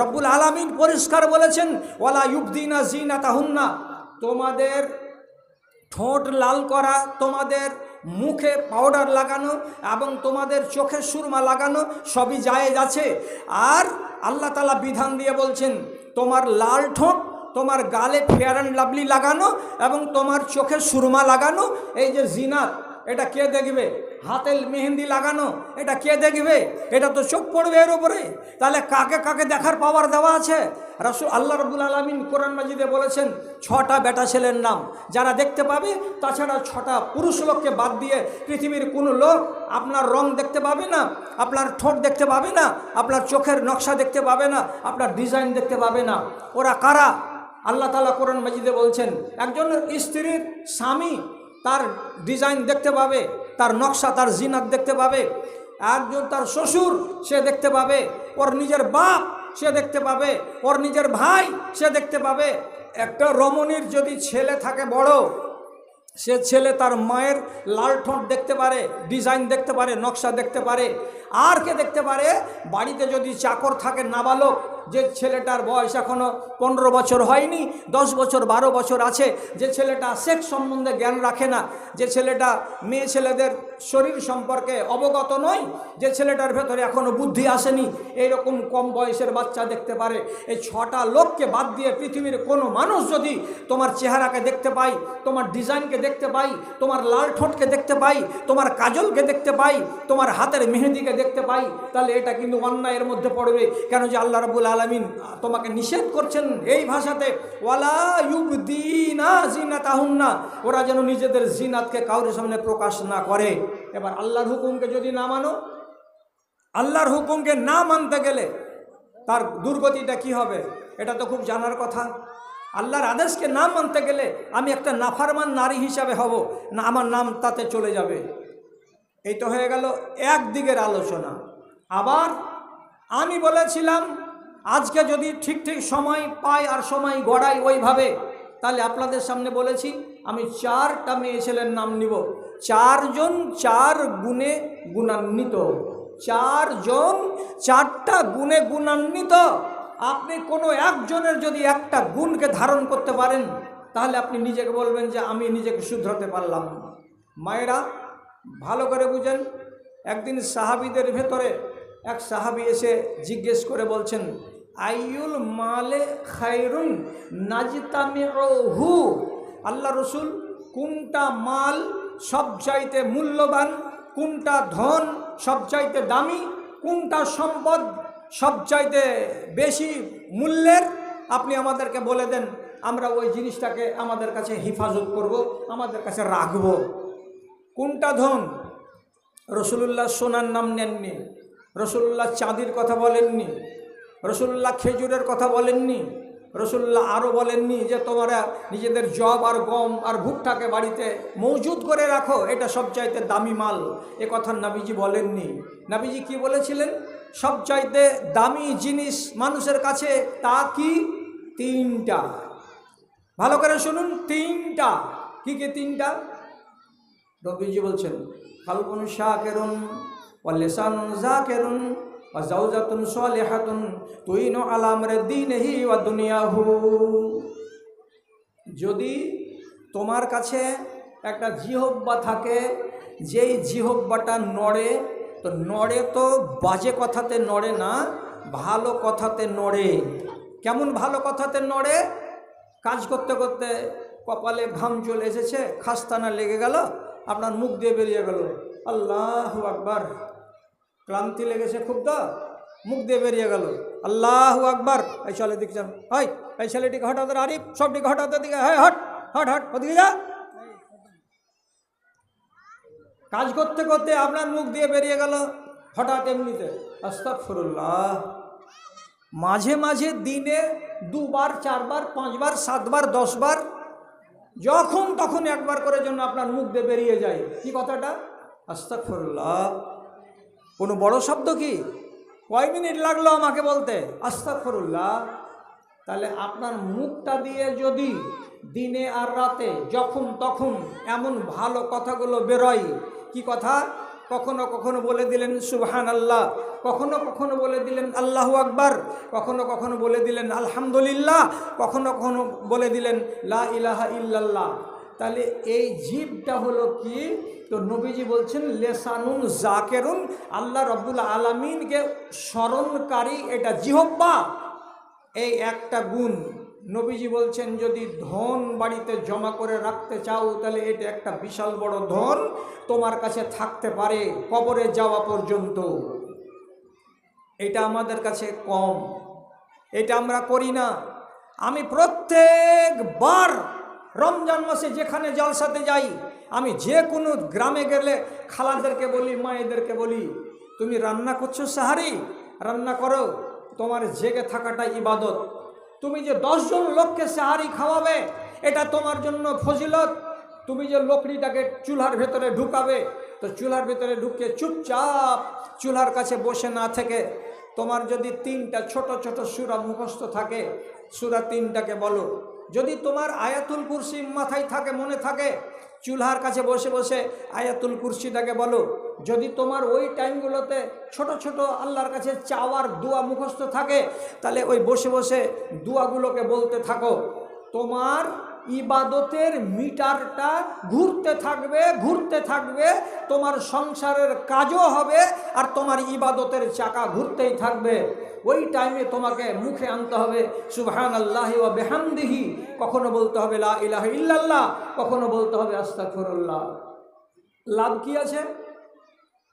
রব্বুল আলামিন পরিষ্কার বলেছেন, ওয়ালা ইউবদিনা জিনা তাহুন্না তোমাদের ঠোঁট লাল করা, তোমাদের মুখে পাউডার লাগানো এবং তোমাদের চোখে সুরমা লাগানো সবই জায়েজ আছে। আর আল্লাহ তালা বিধান দিয়ে বলছেন, তোমার লাল ঠোঁট, তোমার গালে ফেয়ার অ্যান্ড লাভলি লাগানো এবং তোমার চোখে সুরমা লাগানো, এই যে জিনাত এটা কে দেখবে? হাতে মেহেন্দি লাগানো, এটা কে দেখবে? এটা তো চোখ পড়বে এর উপরে। তাহলে কাকে কাকে দেখার পাওয়ার দেওয়া আছে? রাসুল, আল্লাহ রবুল আলমিন কোরআন মাজিদে বলেছেন, ছটা বেটা ছেলের নাম। যারা দেখতে পাবে, তাছাড়া ছটা পুরুষ লোককে বাদ দিয়ে পৃথিবীর কোনো লোক আপনার রং দেখতে পাবে না, আপনার ঠোঁট দেখতে পাবে না, আপনার চোখের নকশা দেখতে পাবে না, আপনার ডিজাইন দেখতে পাবে না। ওরা কারা? আল্লাহ তালা কোরআন মাজিদে বলছেন, একজন স্ত্রীর স্বামী তার ডিজাইন দেখতে পাবে, তার নকশা, তার জিনাত দেখতে পাবে, একজন তার শ্বশুর সে দেখতে পাবে, ওর নিজের বাপ সে দেখতে পাবে, ওর নিজের ভাই সে দেখতে পাবে। একটা রমণীর যদি ছেলে থাকে বড়, সে ছেলে তার মায়ের লাল ঠোঁট দেখতে পারে, ডিজাইন দেখতে পারে, নকশা দেখতে পারে, আর কে দেখতে পারে? বাড়িতে যদি চাকর থাকে, নাবালক যে ছেলেটার বয়স এখনও পনেরো বছর হয়নি, দশ বছর, বারো বছর আছে, যে ছেলেটা সেক্স সম্বন্ধে জ্ঞান রাখে না, যে ছেলেটা মেয়ে ছেলেদের শরীর সম্পর্কে অবগত নয় যে ছেলেটার ভেতরে এখনও বুদ্ধি আসেনি। এইরকম কম বয়সের বাচ্চা দেখতে পারে। এই ছটা লোককে বাদ দিয়ে পৃথিবীর কোনো মানুষ যদি তোমার চেহারাকে দেখতে পাই তোমার ডিজাইনকে দেখতে পাই তোমার লাল ঠোঁটকে দেখতে পাই তোমার কাজলকে দেখতে পাই তোমার হাতের মেহেদিকে দেখতে পাই তাহলে এটা কিন্তু অন্যায়ের মধ্যে পড়বে। কেন যে আল্লাহ রবুল আলমিন তোমাকে নিষেধ করছেন এই ভাষাতে, ওয়ালা ইউবদিনা জিনা তাহুন্না ওরা যেন নিজেদের জিনাতকে কাউরের সামনে প্রকাশ না করে। এবার আল্লাহর হুকুমকে যদি না মানো, আল্লাহর হুকুমকে না মানতে গেলে তার দুর্গতিটা কি হবে? এটা তো খুব জানার কথা। আল্লাহর আদেশকে না মানতে গেলে আমি একটা নাফারমান নারী হিসাবে হব, না আমার নাম তাতে চলে যাবে। এই তো হয়ে গেল একদিকের আলোচনা। আবার আমি বলেছিলাম, আজকে যদি ঠিক ঠিক সময় পাই আর সময় গড়াই ওইভাবে তাহলে আপনাদের সামনে বলেছি, আমি চারটা মেয়ে ছেলের নাম নিব। চারজন চার গুণে গুণান্বিত। চারজন চারটা গুণে গুণান্বিত। আপনি কোনো একজনের যদি একটা গুণকে ধারণ করতে পারেন, তাহলে আপনি নিজেকে বলবেন যে আমি নিজেকে শুধরাতে পারলাম। মায়েরা, ভালো করে বুঝেন। একদিন সাহাবিদের ভেতরে এক সাহাবি এসে জিজ্ঞেস করে বলছেন আইউল মালে খাইরুন নাজিতামে হু আল্লাহ রসুল, কোনটা মাল সবচাইতে মূল্যবান, কোনটা ধন সবচাইতে দামি, কোনটা সম্পদ সবচাইতে বেশি মূল্যের? আপনি আমাদেরকে বলে দেন, আমরা ওই জিনিসটাকে আমাদের কাছে হেফাজত করব, আমাদের কাছে রাখব। কোনটা ধন? রসুল্লাহ সোনার নাম নেননি রসুল্লাহ চাঁদির কথা বলেননি রসুল্লাহ খেজুরের কথা বলেননি। রসুল্লাহ আরও বলেননি যে, তোমরা নিজেদের জব আর গম আর ভুট্টাকে বাড়িতে মজুদ করে রাখো, এটা সবচাইতে দামি মাল। এ কথা নাবিজি বলেননি। নাবিজি কি বলেছিলেন? সবচাইতে দামি জিনিস মানুষের কাছে তা কি? তিনটা। ভালো করে শুনুন, তিনটা। কি কি তিনটা? রবিজি বলছেন খালকুন শাহ কেরুন ও লেসান জা কেরুন যদি তোমার কাছে একটা জিহব্বা থাকে, যেই জিহব্বাটা নড়ে, তো নড়ে তো বাজে কথাতে নড়ে না, ভালো কথাতে নড়ে। কেমন ভালো কথাতে নড়ে? কাজ করতে করতে কপালে ঘাম চলে এসেছে, খাস্তানা লেগে গেল, আপনার মুখ দিয়ে বেরিয়ে গেল। আল্লাহ আকবার। ক্লান্তি লেগেছে খুব তো। মুখ দিয়ে বেরিয়ে গেল। আল্লাহ আকবার। এই চলে দিকে যান হয় এই ছেলেটিকে হঠাৎ আরিফ, সবটিকে হঠাৎ দিকে। হয় হট হট হট, ওদিকে যা। কাজ করতে করতে আপনার মুখ দিয়ে বেরিয়ে গেল। হঠাৎ এমনিতে আস্তাফরুল্লাহ মাঝে মাঝে দিনে দুবার, চারবার, পাঁচবার, সাতবার, দশবার, যখন তখন একবার করে জন্য আপনার মুখ দিয়ে বেরিয়ে যায়। কি কথাটা? আস্তাকফরুল্লাহ কোনো বড় শব্দ কি? কয় মিনিট লাগল আমাকে বলতে? আস্তাকফরুল্লাহ তাহলে আপনার মুখটা দিয়ে যদি দিনে আর রাতে যখন তখন এমন ভালো কথাগুলো বেরোয়, কি কথা? কখনো কখনো বলে দিলেন সুবহান আল্লাহ কখনো কখনো বলে দিলেন আল্লাহ আকবার, কখনো কখনো বলে দিলেন আলহামদুলিল্লাহ, কখনো কখনো বলে দিলেন লা ইলাহা ইল্লাল্লাহ। তাহলে এই জীবটা হলো কি? তো নবীজি বলছেন, লেসানুন জাকেরুন, আল্লাহ রব্বুল আলমিনকে স্মরণকারী এটা জিহব্বা এই একটা গুণ। নবীজি বলছেন, যদি ধন বাড়িতে জমা করে রাখতে চাও, তাহলে এটা একটা বিশাল বড় ধন তোমার কাছে থাকতে পারে কবরে যাওয়া পর্যন্ত। এটা আমাদের কাছে কম। এটা আমরা করি না। আমি প্রত্যেকবার রমজান মাসে যেখানে জলসাতে যাই, আমি যে কোনো গ্রামে গেলে খালাদেরকে বলি, মায়েদেরকে বলি, তুমি রান্না করছ সাহারি? রান্না করো। তোমার জেগে থাকাটা ইবাদত। তুমি যে দশজন লোককে সাহারি খাওয়াবে, এটা তোমার জন্য ফজিলত। তুমি যে লকড়িটাকে চুলার ভেতরে ঢুকাবে, তো চুলার ভেতরে ঢুকে চুপচাপ চুলার কাছে বসে না থেকে তোমার যদি তিনটা ছোট ছোট সুরা মুখস্থ থাকে, সুরা তিনটাকে বলো। যদি তোমার আয়াতুল কুরসি মাথায় থাকে, মনে থাকে, চুলহার কাছে বসে বসে আয়াতুল কুরসিটাকে বলো। যদি তোমার ওই টাইমগুলোতে ছোট ছোট আল্লাহর কাছে চাওয়ার দোয়া মুখস্থ থাকে, তাহলে ওই বসে বসে দোয়াগুলোকে বলতে থাকো। তোমার ইবাদতের মিটারটা ঘুরতে থাকবে ঘুরতে থাকবে, তোমার সংসারের কাজও হবে, আর তোমার ইবাদতের চাকা ঘুরতেই থাকবে। ওই টাইমে তোমাকে মুখে আনতে হবে সুবহান আল্লাহ ও বেহামদিহি। কখনো বলতে হবে লা ইলাহ ইল্লাল্লাহ, কখনো বলতে হবে আস্তাগফিরুল্লাহ। লাভ কি আছে?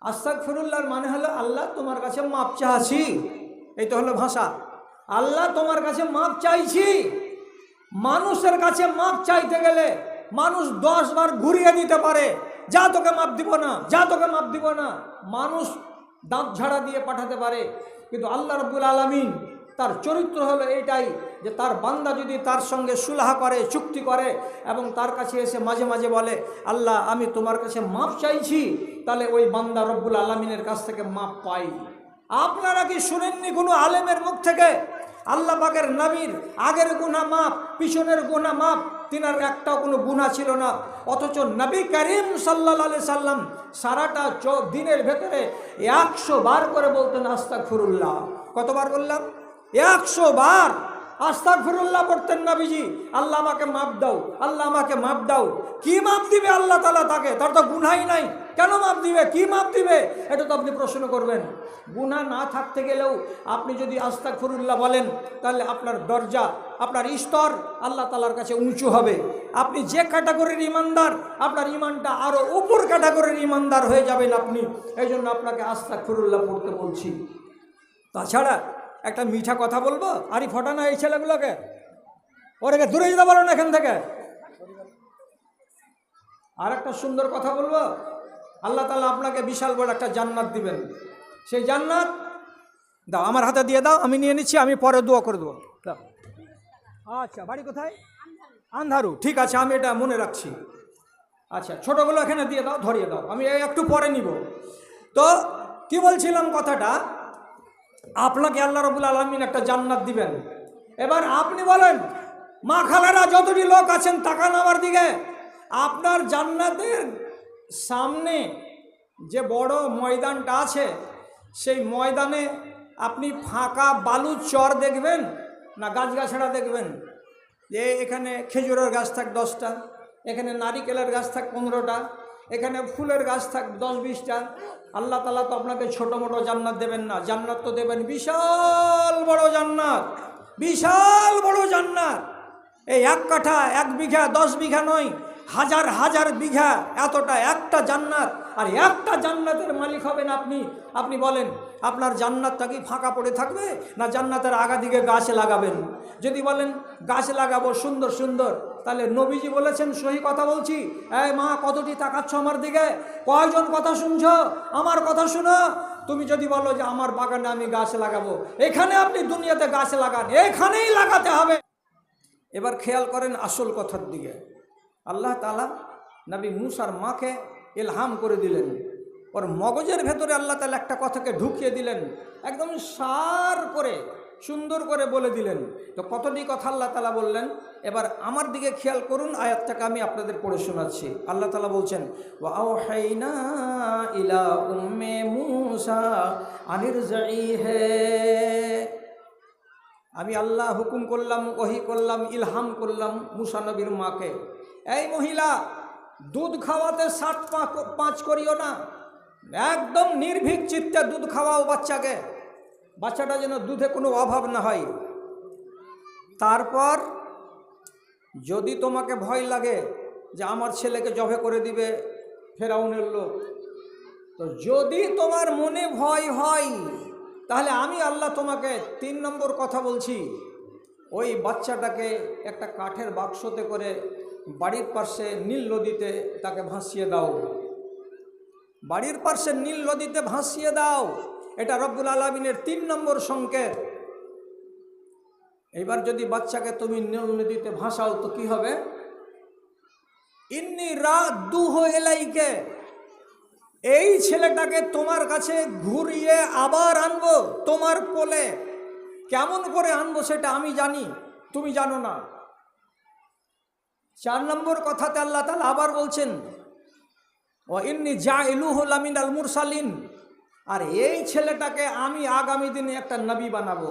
আস্তাগফিরুল্লাহর মানে হলো আল্লাহ তোমার কাছে মাপ চাচ্ছি এই তো হলো ভাষা। আল্লাহ তোমার কাছে মাপ চাইছি। মানুষের কাছে মাপ চাইতে গেলে মানুষ দশ বার ঘুরিয়ে দিতে পারে, যা তোকে মাপ দিব না, যা তোকে মাপ দিব না। মানুষ দাঁত ঝাড়া দিয়ে পাঠাতে পারে কিন্তু আল্লাহ রব্বুল আলমিন তার চরিত্র হলো এটাই যে তার বান্দা যদি তার সঙ্গে সুলাহা করে, চুক্তি করে এবং তার কাছে এসে মাঝে মাঝে বলে, আল্লাহ, আমি তোমার কাছে মাপ চাইছি, তাহলে ওই বান্দা রব্বুল আলমিনের কাছ থেকে মাপ পাই। আপনারা কি শুনেননি কোনো আলেমের মুখ থেকে? আল্লাহ পাকের নবীর আগের গুণা মাপ, পিছনের গুণা মাপ তিনার একটাও কোনো গুণা ছিল না। অথচ নবী করিম সাল্লা আলি সাল্লাম সারাটা দিনের ভেতরে একশো বার করে বলতেন আস্তাক ফুরুল্লাহ কতবার বললাম? একশো বার। আস্তাক ফিরুল্লাহ পড়তেন নবীজি, আল্লাহ আমাকে মাপ দাও, আল্লাহ আমাকে মাপ দাও। কি মাপ দিবে আল্লাহ তালা তাকে? তার তো গুনাই নাই। কেন মাপ দিবে? কি মাপ দিবে? এটা তো আপনি প্রশ্ন করবেন। গুনাহ না থাকতে গেলেও আপনি যদি আস্তাক ফিরুল্লাহ বলেন, তাহলে আপনার দরজা, আপনার স্তর আল্লাহ তালার কাছে উঁচু হবে। আপনি যে ক্যাটাগরির ইমানদার, আপনার ইমানটা আরও উপর ক্যাটাগরির ইমানদার হয়ে যাবেন আপনি। এই জন্য আপনাকে আস্তাক ফিরুল্লাহ পড়তে বলছি। তাছাড়া একটা মিঠা কথা বলব? আরই ফটা না এই ছেলেগুলোকে। ওরাকে দূরে যেতে পারো না এখান থেকে। আর একটা সুন্দর কথা বলব? আল্লাহ তালা আপনাকে বিশাল বড় একটা জান্নাত দিবেন। সেই জান্নাত, দাও, আমার হাতে দিয়ে দাও, আমি নিয়ে নিচ্ছি, আমি পরে দোয়া করে দেবো। আচ্ছা বাড়ি কোথায়? আন্ধারু। ঠিক আছে, আমি এটা মনে রাখছি। আচ্ছা ছোটোগুলো এখানে দিয়ে দাও, ধরিয়ে দাও। আমি একটু পরে নিব। তো, কি বলছিলাম কথাটা? আপনাকে আল্লাহ রবুল আলমিন একটা জান্নাত দিবেন। এবার আপনি বলেন, মা খালারা যতটি লোক আছেন তাকান আমার দিকে, আপনার জান্নাতের সামনে যে বড় ময়দানটা আছে, সেই ময়দানে আপনি ফাঁকা বালু চর দেখবেন না গাছগাছড়া দেখবেন? যে এখানে খেজুরের গাছ থাক দশটা, এখানে নারিকেলের গাছ থাক পনেরোটা এখানে ফুলের গাছ থাক, দশ বিশটা। আল্লাহ তালা তো আপনাকে ছোটো মোটো জান্নাত দেবেন না। জান্নাত তো দেবেন বিশাল বড় জান্নাত। বিশাল বড় জান্নাত। এই এক কাঠা, এক বিঘা, দশ বিঘা নয়, হাজার হাজার বিঘা এতটা একটা জান্নাত। আর একটা জান্নাতের মালিক হবেন আপনি। আপনি বলেন, আপনার জান্নাতটা কি ফাঁকা পড়ে থাকবে না জান্নাতের আগা দিকে গাছ লাগাবেন? যদি বলেন, গাছ লাগাবো সুন্দর সুন্দর। তাহলে নবীজি বলেছেন, সহি কথা বলছি। এই মা, কতটি তাকাচ্ছ আমার দিকে? কয়জন কথা শুনছ? আমার কথা শুনো। তুমি যদি বলো যে আমার বাগানে আমি গাছ লাগাবো, এখানে আপনি দুনিয়াতে গাছ লাগান, এখানেই লাগাতে হবে। এবার খেয়াল করেন আসল কথার দিকে। আল্লাহ তালা নবী মুসার মাকে এলহাম করে দিলেন। ওর মগজের ভেতরে আল্লাহ তালা একটা কথাকে ঢুকিয়ে দিলেন, একদম সার করে। সুন্দর করে বলে দিলেন। তো কতটি কথা আল্লাহ তালা বললেন? এবার আমার দিকে খেয়াল করুন, আয়াতটাকে আমি আপনাদের পড়ে শোনাচ্ছি। আল্লাহ তালা বলছেন ইলা হে আমি আল্লাহ হুকুম করলাম, ওহি করলাম, ইলহাম করলাম মুসা নবীর মাকে। এই মহিলা, দুধ খাওয়াতে পা- পাঁচ করিও না। একদম নির্ভীক চিত্তে দুধ খাওয়াও বাচ্চাকে। বাচ্চাটা যেন দুধে কোনো অভাব না হয়। তারপর যদি তোমাকে ভয় লাগে যে আমার ছেলেকে জবে করে দিবে ফেরাউনের লোক, তো যদি তোমার মনে ভয় হয়, তাহলে আমি আল্লাহ তোমাকে তিন নম্বর কথা বলছি। ওই বাচ্চাটাকে একটা কাঠের বাক্সতে করে বাড়ির পাশে নীল নদীতে তাকে ভাসিয়ে দাও। বাড়ির পাশে নীল নদীতে ভাসিয়ে দাও। এটা রব্বুল আলমিনের তিন নম্বর সংকেত। এবার যদি বাচ্চাকে তুমি নীল নদীতে ভাসাও তো কি হবে? ইন্নি রাত দুহ এলাইকে এই ছেলেটাকে তোমার কাছে ঘুরিয়ে আবার আনব, তোমার কোলে। কেমন করে আনব সেটা আমি জানি, তুমি জানো না। চার নম্বর কথাতে আল্লাহ তালা আবার বলছেন ও ইন্নি যা ইলু হলামিন আল মুরসালিন আর এই ছেলেটাকে আমি আগামী দিনে একটা নবী বানাবো।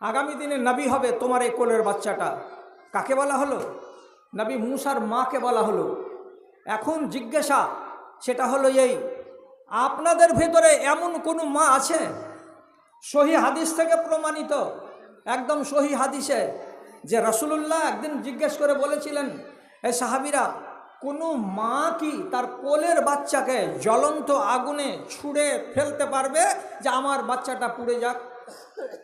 আগামী দিনে নবী হবে তোমার এই কোলের বাচ্চাটা। কাকে বলা হলো? নবী মুসার মাকে বলা হলো। এখন জিজ্ঞাসা, সেটা হলো এই, আপনাদের ভেতরে এমন কোনো মা আছে? সহি হাদিস থেকে প্রমাণিত, একদম সহি হাদিসে, যে রসুলুল্লাহ একদিন জিজ্ঞেস করে বলেছিলেন এই সাহাবিরা কোনো মা কি তার কোলের বাচ্চাকে জ্বলন্ত আগুনে ছুঁড়ে ফেলতে পারবে যে আমার বাচ্চাটা পুড়ে যাক?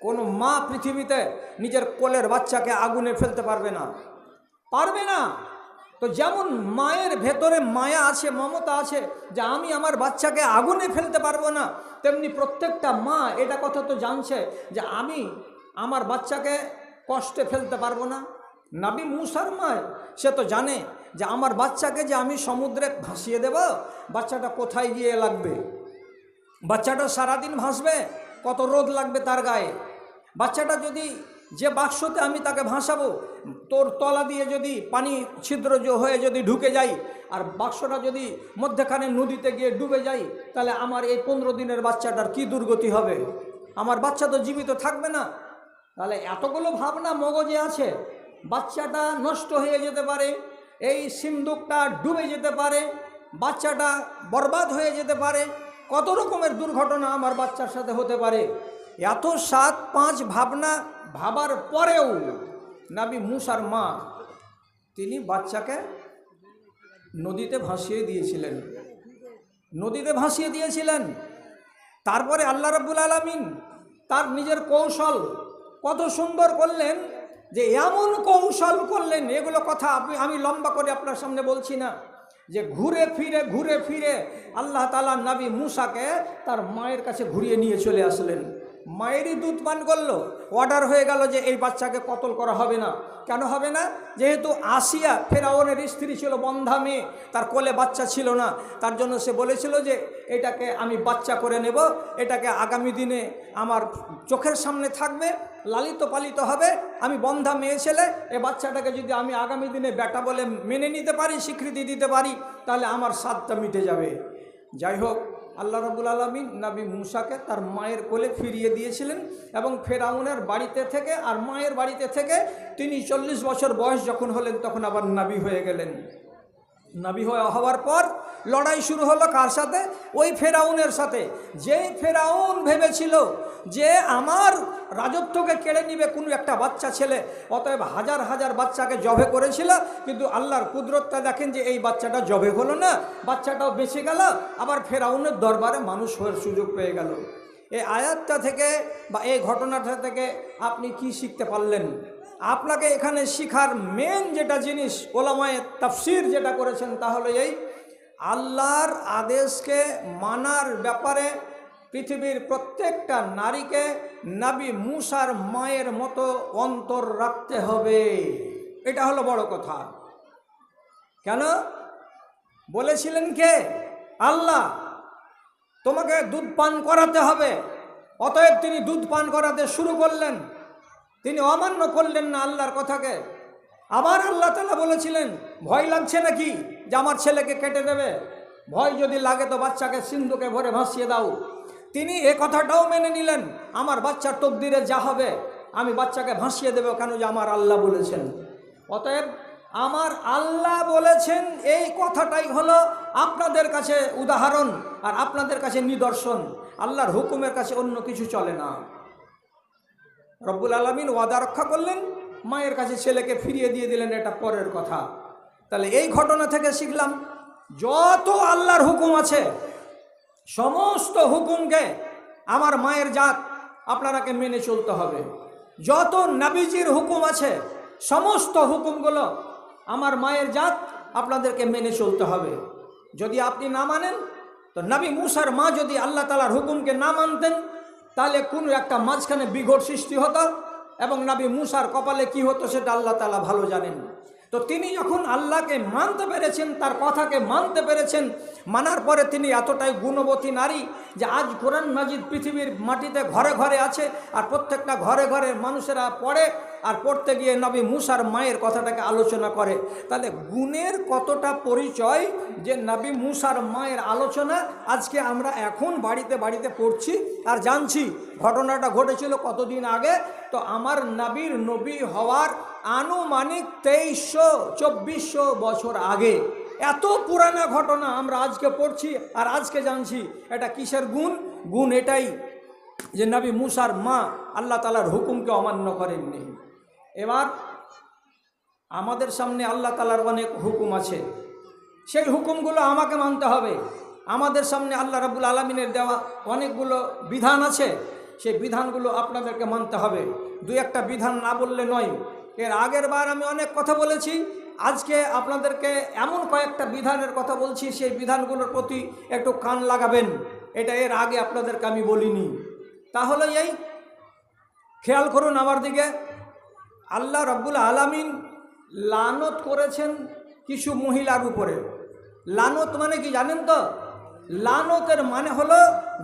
কোনো মা পৃথিবীতে নিজের কোলের বাচ্চাকে আগুনে ফেলতে পারবে না। পারবে না। তো যেমন মায়ের ভেতরে মায়া আছে, মমতা আছে, যে আমি আমার বাচ্চাকে আগুনে ফেলতে পারব না, তেমনি প্রত্যেকটা মা এটা কথা তো জানছে যে আমি আমার বাচ্চাকে কষ্টে ফেলতে পারব না। নাবি মুসার মায়, সে তো জানে যে আমার বাচ্চাকে যে আমি সমুদ্রে ভাসিয়ে দেব, বাচ্চাটা কোথায় গিয়ে লাগবে? বাচ্চাটা সারাদিন ভাসবে? কত রোদ লাগবে তার গায়ে? বাচ্চাটা যদি যে বাক্সতে আমি তাকে ভাসাবো, তোর তলা দিয়ে যদি পানি ছিদ্র হয়ে যদি ঢুকে যাই আর বাক্সটা যদি মধ্যখানে নদীতে গিয়ে ডুবে যাই তাহলে আমার এই পনেরো দিনের বাচ্চাটার কি দুর্গতি হবে? আমার বাচ্চা তো জীবিত থাকবে না। তাহলে এতগুলো ভাবনা মগজে আছে। বাচ্চাটা নষ্ট হয়ে যেতে পারে। এই সিন্দুকটা ডুবে যেতে পারে, বাচ্চাটা বরবাদ হয়ে যেতে পারে, কত রকমের দুর্ঘটনা আমার বাচ্চার সাথে হতে পারে? এত সাত পাঁচ ভাবনা ভাবার পরেও নাবি মুসার মা তিনি বাচ্চাকে নদীতে ভাসিয়ে দিয়েছিলেন। নদীতে ভাসিয়ে দিয়েছিলেন। তারপরে আল্লাহ রাব্বুল আলমিন তার নিজের কৌশল কত সুন্দর করলেন যে এমন কৌশল করলেন, এগুলো কথা আপনি, আমি লম্বা করে আপনার সামনে বলছি না। যে ঘুরে ফিরে ঘুরে ফিরে আল্লাহ তালা নাবি মুসাকে তার মায়ের কাছে ঘুরিয়ে নিয়ে চলে আসলেন। মায়েরই দুধ পান করল অর্ডার হয়ে গেল যে এই বাচ্চাকে কতল করা হবে না। কেন হবে না? যেহেতু আসিয়া ফেরাউনের স্ত্রী ছিল বন্ধা মেয়ে, তার কোলে বাচ্চা ছিল না, তার জন্য সে বলেছিল যে এটাকে আমি বাচ্চা করে নেব, এটাকে আগামী দিনে আমার চোখের সামনে থাকবে, লালিত পালিত হবে, আমি বন্ধা মেয়ে ছেলে, এ বাচ্চাটাকে যদি আমি আগামী দিনে বেটা বলে মেনে নিতে পারি, স্বীকৃতি দিতে পারি, তাহলে আমার স্বাদটা মিটে যাবে। যাই হোক আল্লাহ রবুল আলমিন নাবি মুসাকে তার মায়ের কোলে ফিরিয়ে দিয়েছিলেন এবং ফেরাউনের বাড়িতে থেকে আর মায়ের বাড়িতে থেকে তিনি চল্লিশ বছর বয়স যখন হলেন তখন আবার নাবি হয়ে গেলেন। নাবি হয়ে হওয়ার পর লড়াই শুরু হলো কার সাথে? ওই ফেরাউনের সাথে। যেই ফেরাউন ভেবেছিল যে আমার রাজত্বকে কেড়ে নিবে কোনো একটা বাচ্চা ছেলে, অতএব হাজার হাজার বাচ্চাকে জবে করেছিল, কিন্তু আল্লাহর কুদরতটা দেখেন যে এই বাচ্চাটা জবে হলো না, বাচ্চাটাও বেঁচে গেল, আবার ফেরাউনের দরবারে মানুষ হওয়ার সুযোগ পেয়ে গেল। এই আয়াতটা থেকে বা এই ঘটনাটা থেকে আপনি কি শিখতে পারলেন? আপনাকে এখানে শিখার মেন যেটা জিনিস, ওলামায় তাফসির যেটা করেছেন তাহলে এই, আল্লাহর আদেশকে মানার ব্যাপারে পৃথিবীর প্রত্যেকটা নারীকে নাবি মুসার মায়ের মতো অন্তর রাখতে হবে। এটা হলো বড় কথা। কেন? বলেছিলেন কে? আল্লাহ, তোমাকে দুধ পান করাতে হবে। অতএব তিনি দুধ পান করাতে শুরু করলেন। তিনি অমান্য করলেন না আল্লাহর কথাকে। আবার আল্লাহ তালা বলেছিলেন, ভয় লাগছে নাকি যে আমার ছেলেকে কেটে দেবে? ভয় যদি লাগে তো বাচ্চাকে সিন্ধুকে ভরে ভাসিয়ে দাও। তিনি এ কথাটাও মেনে নিলেন, আমার বাচ্চার তকদিরে যা হবে, আমি বাচ্চাকে ভাসিয়ে দেবো কেন যে আমার আল্লাহ বলেছেন? অতএব আমার আল্লাহ বলেছেন, এই কথাটাই হলো আপনাদের কাছে উদাহরণ আর আপনাদের কাছে নিদর্শন। আল্লাহর হুকুমের কাছে অন্য কিছু চলে না। রব্বুল আলমিন ওয়াদা রক্ষা করলেন, মায়ের কাছে ছেলেকে ফিরিয়ে দিয়ে দিলেন, এটা পরের কথা। তাহলে এই ঘটনা থেকে শিখলাম, যত আল্লাহর হুকুম আছে সমস্ত হুকুমকে আমার মায়ের জাত আপনারাকে মেনে চলতে হবে। যত নাবিজির হুকুম আছে, সমস্ত হুকুমগুলো আমার মায়ের জাত আপনাদেরকে মেনে চলতে হবে। যদি আপনি না মানেন, তো নবী মুসার মা যদি আল্লাহ তালার হুকুমকে না মানতেন, তাহলে কোনো একটা মাঝখানে বিঘট সৃষ্টি হতো এবং নবী মুসার কপালে কি হতো সেটা আল্লাহ তালা ভালো জানেন। তো তিনি যখন আল্লাহকে মানতে পেরেছেন, তার কথাকে মানতে পেরেছেন, মানার পরে তিনি এতটাই গুণবতী নারী যে আজ কোরআন মাজিদ পৃথিবীর মাটিতে ঘরে ঘরে আছে আর প্রত্যেকটা ঘরে ঘরে মানুষেরা পড়ে আর পড়তে গিয়ে নবী মুসার মায়ের কথাটাকে আলোচনা করে। তাহলে গুণের কতটা পরিচয় যে নবী মুসার মায়ের আলোচনা আজকে আমরা এখন বাড়িতে বাড়িতে পড়ছি আর জানছি, ঘটনাটা ঘটেছিল কতদিন আগে? তো আমার নবীর নবী হওয়ার আনুমানিক তেইশশো, চব্বিশশো বছর আগে এত পুরানা ঘটনা আমরা আজকে পড়ছি আর আজকে জানছি, এটা কিসের গুণ? গুণ এটাই যে নবী মুসার মা আল্লাহ তালার হুকুমকে অমান্য করেননি। এবার আমাদের সামনে আল্লাহ তালার অনেক হুকুম আছে। সেই হুকুমগুলো আমাকে মানতে হবে। আমাদের সামনে আল্লাহ রাবুল আলমিনের দেওয়া অনেকগুলো বিধান আছে। সেই বিধানগুলো আপনাদেরকে মানতে হবে। দু একটা বিধান না বললে নয়। এর আগের বার আমি অনেক কথা বলেছি। আজকে আপনাদেরকে এমন কয়েকটা বিধানের কথা বলছি, সেই বিধানগুলোর প্রতি একটু কান লাগাবেন। এটা এর আগে আপনাদেরকে আমি বলিনি। তাহলে এই খেয়াল করুন আমার দিকে। আল্লাহ রব্বুল আলামিন লানত করেছেন কিছু মহিলার উপরে। লানত মানে কি জানেন তো? লানতের মানে হলো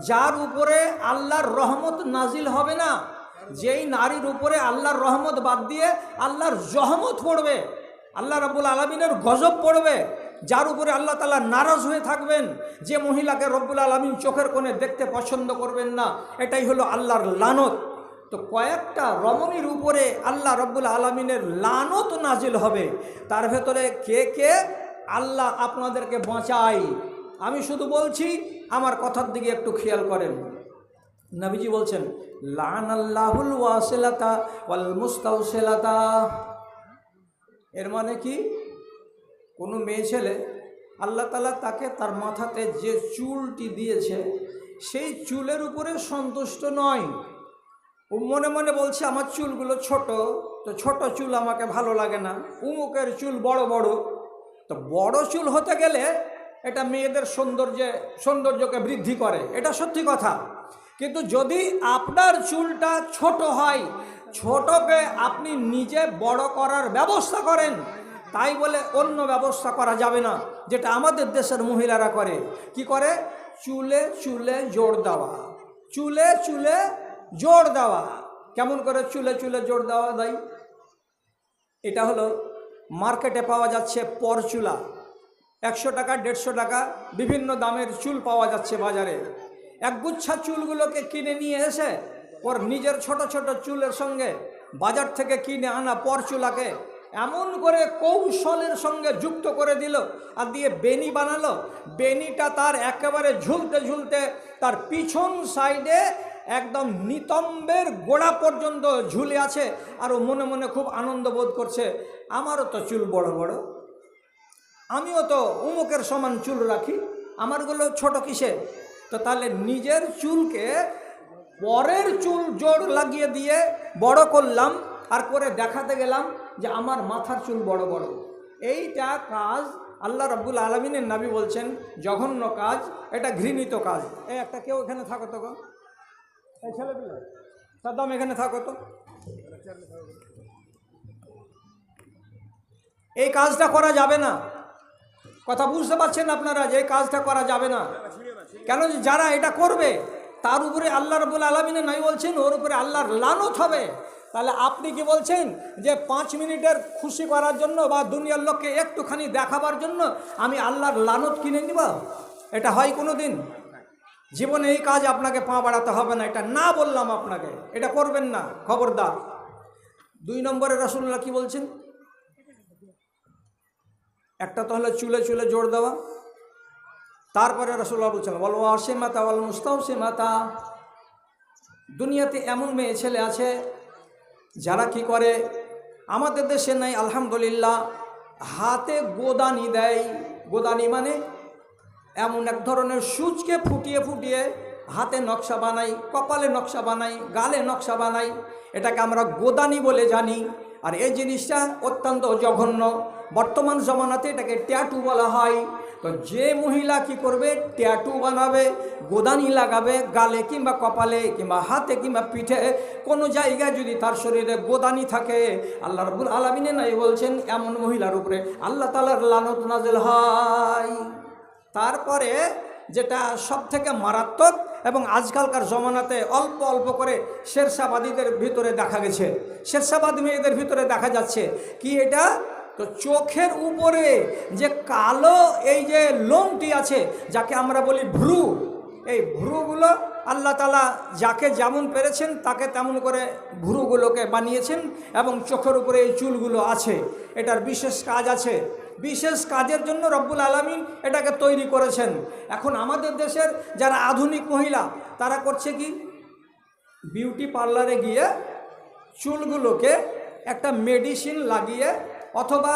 যার উপরে আল্লাহর রহমত নাজিল হবে না যেই নারীর উপরে আল্লাহর রহমত বাদ দিয়ে আল্লাহর জহমত পড়বে, আল্লাহ রব্বুল আলমিনের গজব পড়বে, যার উপরে আল্লাহ তালা নারাজ হয়ে থাকবেন, যে মহিলাকে রব্বুল আলমিন চোখের কোণে দেখতে পছন্দ করবেন না, এটাই হলো আল্লাহর লানত। তো কয়েকটা রমণীর উপরে আল্লাহ রব্বুল আলমিনের লানত নাজিল হবে। তার ভেতরে কে কে? আল্লাহ আপনাদেরকে বাঁচাই আমি শুধু বলছি, আমার কথার দিকে একটু খেয়াল করেন। নবীজি বলছেন লান আল্লাহুল ওয়াসিলাতা ওয়াল মুস্তাউসিলাতা এর মানে কি? কোনো মেয়ে ছেলে আল্লাহ তালা তাকে তার মাথাতে যে চুলটি দিয়েছে, সেই চুলের উপরে সন্তুষ্ট নয়। ও মনে মনে বলছে, আমার চুলগুলো ছোট, তো ছোট চুল আমাকে ভালো লাগে না, উমুকের চুল বড় বড়। তো বড় চুল হতে গেলে এটা মেয়েদের সৌন্দর্যে, সৌন্দর্যকে বৃদ্ধি করে। এটা সত্যি কথা। কিন্তু যদি আপনার চুলটা ছোট হয়, ছোটকে আপনি নিজে বড় করার ব্যবস্থা করেন, তাই বলে অন্য ব্যবস্থা করা যাবে না, যেটা আমাদের দেশের মহিলারা করে। কি করে? চুলে চুলে জোর দেওয়া। চুলে চুলে জোর দেওয়া। কেমন করে চুলে চুলে জোর দেওয়া দেয় এটা হলো মার্কেটে পাওয়া যাচ্ছে পরচুলা। একশো টাকা, দেড়শো টাকা, বিভিন্ন দামের চুল পাওয়া যাচ্ছে বাজারে। একগুচ্ছা চুলগুলোকে কিনে নিয়ে এসে ওর নিজের ছোট ছোট চুলের সঙ্গে বাজার থেকে কিনে আনা পরচুলাকে এমন করে কৌশলের সঙ্গে যুক্ত করে দিল আর দিয়ে বেনি বানালো। বেনিটা তার একেবারে ঝুলতে ঝুলতে তার পিছন সাইডে একদম নিতম্বের গোড়া পর্যন্ত ঝুলে আছে আর ও মনে মনে খুব আনন্দ বোধ করছে, আমারও তো চুল বড় বড়। আমিও তো উমুকের সমান চুল রাখি। আমারগুলো ছোট কিসে তো তাহলে নিজের চুলকে পরের চুল জোর লাগিয়ে দিয়ে বড় করলাম, আর করে দেখাতে গেলাম যে আমার মাথার চুল বড় বড়। এইটা কাজ আল্লাহ রব্বুল আলমিনের নাবি বলছেন, জঘন্য কাজ, এটা ঘৃণিত কাজ। এই একটা কেউ এখানে থাকো তো এই ছেলেপিলে, সাদ্দাম এখানে থাকো তো। এই কাজটা করা যাবে না। কথা বুঝতে পারছেন আপনারা যে এই কাজটা করা যাবে না? কেন যে যারা এটা করবে, তার উপরে আল্লাহ রবুল আলমিনে নাই বলছেন, ওর উপরে আল্লাহর লানত হবে। তাহলে আপনি কি বলছেন যে পাঁচ মিনিটের খুশি করার জন্য বা দুনিয়ার লোককে একটুখানি দেখাবার জন্য আমি আল্লাহর লানত কিনে নিব? এটা হয় কোনো দিন জীবনে এই কাজ আপনাকে পা বাড়াতে হবে না, এটা না বললাম আপনাকে, এটা করবেন না, খবরদার। দুই নম্বরে রসুল্লাহ কি বলছেন? একটা তো হলো চুলে চুলে জোর দেওয়া তারপরে রসুল্লাহ বলছেন বল সে মাতা বল মুস্তাও সে মাতা দুনিয়াতে এমন মেয়ে ছেলে আছে, যারা কি করে? আমাদের দেশে নাই, আলহামদুলিল্লাহ। হাতে গোদানি দেয়। গোদানি মানে এমন এক ধরনের সূচকে ফুটিয়ে ফুটিয়ে হাতে নকশা বানাই, কপালে নকশা বানাই, গালে নকশা বানাই। এটাকে আমরা গোদানি বলে জানি। আর এই জিনিসটা অত্যন্ত জঘন্য। বর্তমান জমানাতে এটাকে ট্যাটু বলা হয়। তো যে মহিলা কি করবে? ট্যাটু বানাবে গোদানি লাগাবে, গালে কিংবা কপালে কিংবা হাতে কিংবা পিঠে, কোনো জায়গায় যদি তার শরীরে গোদানি থাকে, আল্লাহ রবুল আলমিনে নাই বলছেন, এমন মহিলার উপরে আল্লাহ তালার লানত নাজেল হয়। তারপরে যেটা সব থেকে মারাত্মক এবং আজকালকার জমানাতে অল্প অল্প করে শেরশাবাদীদের ভিতরে দেখা গেছে। শেরশাবাদ মেয়েদের ভিতরে দেখা যাচ্ছে কি এটা? তো চোখের উপরে যে কালো এই যে লোমটি আছে, যাকে আমরা বলি ভ্রু, এই ভ্রুগুলো আল্লাহ তালা যাকে যেমন পেরেছেন, তাকে তেমন করে ভ্রুগুলোকে বানিয়েছেন এবং চোখের উপরে এই চুলগুলো আছে। এটার বিশেষ কাজ আছে। বিশেষ কাজের জন্য রব্বুল আলমিন এটাকে তৈরি করেছেন। এখন আমাদের দেশের যারা আধুনিক মহিলা, তারা করছে কি? বিউটি পার্লারে গিয়ে চুলগুলোকে একটা মেডিসিন লাগিয়ে অথবা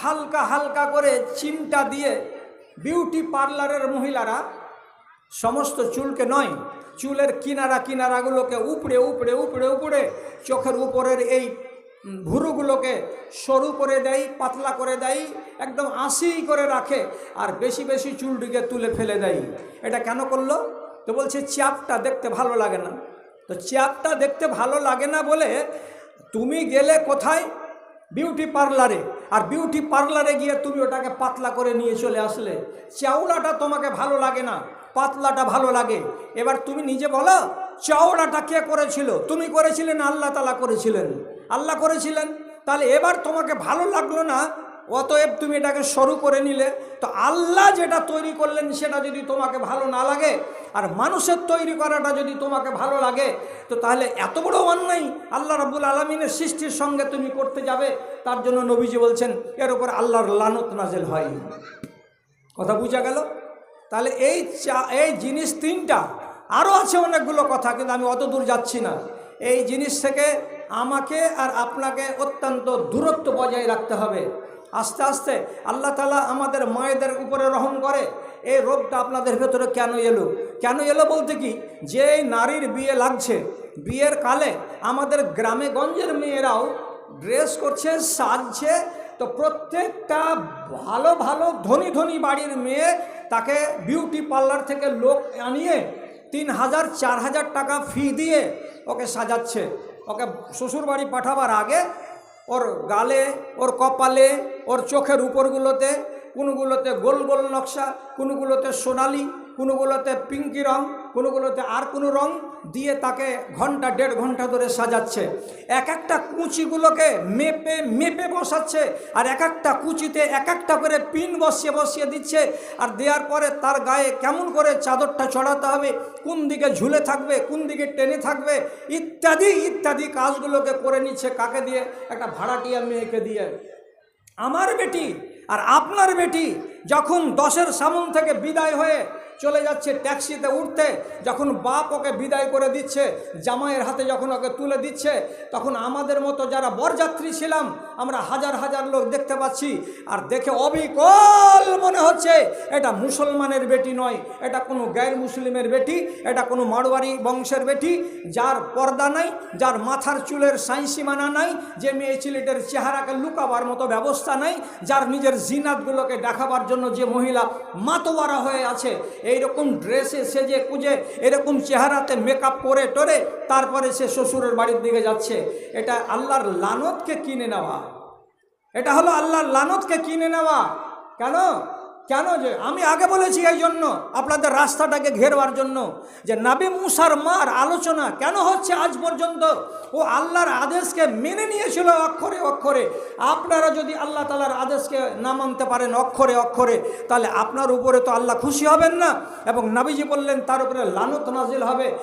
হালকা হালকা করে চিমটা দিয়ে বিউটি পার্লারের মহিলারা সমস্ত চুলকে নয়, চুলের কিনারা কিনারাগুলোকে উপড়ে উপড়ে উপড়ে উপড়ে চোখের উপরের এই ভুরুগুলোকে সরু করে দেয়, পাতলা করে দেয়, একদম আশি করে রাখে আর বেশি বেশি চুলটিকে তুলে ফেলে দেয়। এটা কেন করল? তো বলছে চাপটা দেখতে ভালো লাগে না। তো চাপটা দেখতে ভালো লাগে না বলে তুমি গেলে কোথায়? বিউটি পার্লারে, আর বিউটি পার্লারে গিয়ে তুমি ওটাকে পাতলা করে নিয়ে চলে আসলে। চাউলাটা তোমাকে ভালো লাগে না, পাতলাটা ভালো লাগে। এবার তুমি নিজে বলো, চাওলাটা কে করেছিল? তুমি করেছিলেন আল্লাহ তালা করেছিলেন? আল্লাহ করেছিলেন? তাহলে এবার তোমাকে ভালো লাগল না অতএব তুমি এটাকে সরু করে নিলে, তো আল্লাহ যেটা তৈরি করলেন সেটা যদি তোমাকে ভালো না লাগে, আর মানুষের তৈরি করাটা যদি তোমাকে ভালো লাগে, তো তাহলে এত বড় অন্যায় আল্লাহ রাবুল আলমিনের সৃষ্টির সঙ্গে তুমি করতে যাবে, তার জন্য নবীজি বলছেন, এর উপর আল্লাহর লানত নাজেল হয়। কথা বুঝা গেল? তাহলে এই চা, এই জিনিস তিনটা আরও আছে অনেকগুলো কথা, কিন্তু আমি অত দূর যাচ্ছি না। এই জিনিস থেকে আমাকে আর আপনাকে অত্যন্ত দূরত্ব বজায় রাখতে হবে। আস্তে আস্তে আল্লাহ তালা আমাদের মায়েদের উপরে রহম করে। এই রোগটা আপনাদের ভেতরে কেন এলো? কেন এলো বলতে কি? যে নারীর বিয়ে লাগছে, বিয়ের কালে আমাদের গ্রামে গঞ্জের মেয়েরাও ড্রেস করছে, সাজছে। তো প্রত্যেকটা ভালো ভালো, ধনী ধনী বাড়ির মেয়ে তাকে বিউটি পার্লার থেকে লোক আনিয়ে তিন হাজার, চার হাজার টাকা ফি দিয়ে ওকে সাজাচ্ছে। ওকে শ্বশুর বাড়ি পাঠাবার আগে ওর গালে ওর কপালে ওর চোখের উপরগুলোতে কোনগুলোতে গোল গোল নকশা কোনগুলোতে সোনালি কোনোগুলোতে পিঙ্কি রং কোনোগুলোতে আর কোনো রং দিয়ে তাকে ঘণ্টা দেড় ঘণ্টা ধরে সাজাচ্ছে। এক একটা কুচিগুলোকে মেপে মেপে বসাচ্ছে আর এক একটা কুচিতে এক একটা করে পিন বসিয়ে বসিয়ে দিচ্ছে আর দেওয়ার পরে তার গায়ে কেমন করে চাদরটা চড়াতে হবে, কোন দিকে ঝুলে থাকবে, কোন দিকে টেনে থাকবে ইত্যাদি ইত্যাদি কাজগুলোকে করে নিচ্ছে কাকে দিয়ে? একটা ভাড়াটিয়া মেয়েকে দিয়ে। আমার বেটি আর আপনার বেটি যখন দশের সামন থেকে বিদায় হয়ে চলে যাচ্ছে ট্যাক্সিতে উঠতে, যখন বাপ ওকে বিদায় করে দিচ্ছে, জামাইয়ের হাতে যখন ওকে তুলে দিচ্ছে, তখন আমাদের মতো যারা বরযাত্রী ছিলাম, আমরা হাজার হাজার লোক দেখতে পাচ্ছি। আর দেখে অবিকল মনে হচ্ছে, এটা মুসলমানের বেটি নয়, এটা কোনো গ্যার মুসলিমের বেটি, এটা কোনো মারোয়ারি বংশের বেটি, যার পর্দা নাই, যার মাথার চুলের সাইসীমানা নাই, যে মেয়ে ছেলেটার চেহারাকে লুকাবার মতো ব্যবস্থা নাই, যার নিজের জিনাতগুলোকে দেখাবার জন্য যে মহিলা মাতোয়ারা হয়ে আছে এই রকম ড্রেসে সেজে কুজে, এরকম চেহারাতে মেকআপ করে টরে, তারপরে সে শ্বশুরের বাড়ির দিকে যাচ্ছে। এটা আল্লাহর লানতকে কিনে নেওয়া। এটা হলো আল্লাহর লানতকে কিনে নেওয়া। কেন? কেন যে আমি আগে বলেছি এই জন্য আপনাদের রাস্তাটাকে ঘেরবার জন্য যে নাবি মুসার মার আলোচনা কেন হচ্ছে আজ পর্যন্ত? ও আল্লাহর আদেশকে মেনে নিয়েছিল অক্ষরে অক্ষরে। আপনারা যদি আল্লাহ তালার আদেশকে না মানতে পারেন অক্ষরে অক্ষরে, তাহলে আপনার উপরে তো আল্লাহ খুশি হবেন না। এবং নাবিজি বললেন, তার উপরে লানত নাজিল হবে।